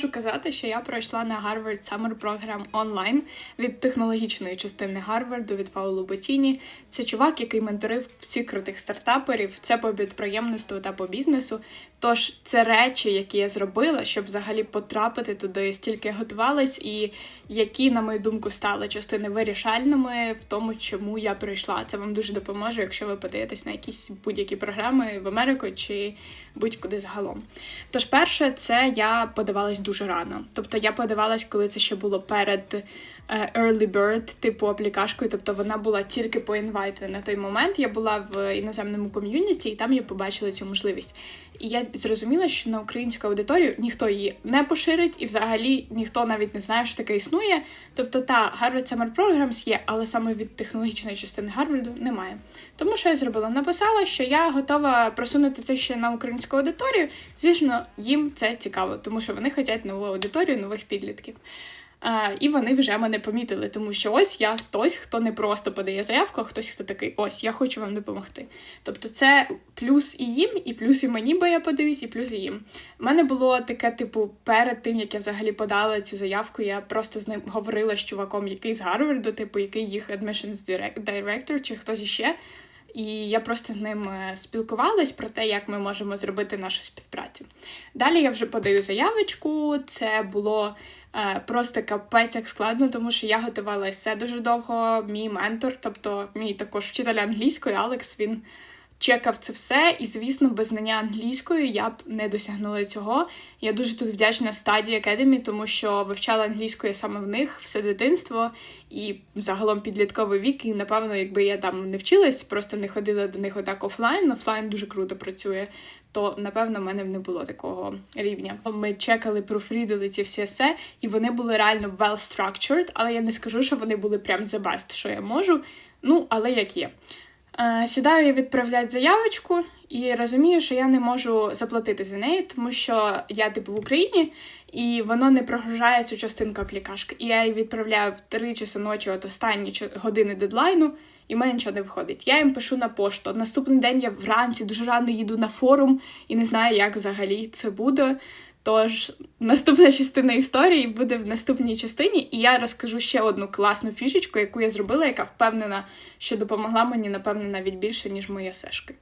Можу казати, що я пройшла на Harvard Summer Program онлайн від технологічної частини Гарварду від Паулу Ботіні. Це чувак, який менторив всіх крутих стартаперів. Це по підприємництву та по бізнесу. Тож це речі, які я зробила, щоб взагалі потрапити туди, стільки готувалась, і які, на мою думку, стали частини вирішальними в тому, чому я прийшла. Це вам дуже допоможе, якщо ви подаєтесь на якісь будь-які програми в Америку чи будь-куди загалом. Тож, перше, це я подавалась дуже рано. Тобто я подавалась, коли це ще було перед е, Early Bird, типу аплікашкою. Тобто вона була тільки по інвайту на той момент. Я була в іноземному ком'юніті, і там я побачила цю можливість. І я зрозуміла, що на українську аудиторію ніхто її не поширить, і взагалі ніхто навіть не знає, що таке існує. Тобто, та Harvard Summer Programs є, але саме від технологічної частини Гарварду немає. Тому що я зробила? Написала, що я готова просунути це ще на українську аудиторію. Звісно, їм це цікаво, тому що вони хочуть нову аудиторію, нових підлітків. А, і вони вже мене помітили, тому що ось я хтось, хто не просто подає заявку, а хтось, хто такий, ось я хочу вам допомогти. Тобто, це плюс і їм, і плюс і мені, бо я подивюсь, і плюс і їм. У мене було таке, типу, перед тим як я взагалі подала цю заявку, я просто з ним говорила з чуваком, який з Гарварду, типу, який їх admissions direct- director чи хтось іще. І я просто з ним е, спілкувалась про те, як ми можемо зробити нашу співпрацю. Далі я вже подаю заявочку. Це було е, просто капець як складно, тому що я готувалася дуже довго. Мій ментор, тобто мій також вчитель англійської, Алекс, він чекав це все, і, звісно, без знання англійської я б не досягнула цього. Я дуже тут вдячна стадії Academy, тому що вивчала англійську я саме в них все дитинство і загалом підлітковий вік. І напевно, якби я там не вчилась, просто не ходила до них отак офлайн. Офлайн дуже круто працює. То напевно в мене не було такого рівня. Ми чекали, профрідили ці всі есе, і вони були реально well structured, але я не скажу, що вони були прям the best, що я можу. Ну, але як є. Е, Сідаю я відправляти заявочку і розумію, що я не можу заплатити за неї, тому що я типу в Україні і воно не прогружає цю частинку аплікашки. І я її відправляю в 3 часи ночі, от останні години дедлайну, і в мене нічого не виходить. Я їм пишу на пошту. Наступний день я вранці дуже рано їду на форум і не знаю, як взагалі це буде. Тож наступна частина історії буде в наступній частині, і я розкажу ще одну класну фішечку, яку я зробила, яка впевнена, що допомогла мені, напевно, навіть більше, ніж мої сешки.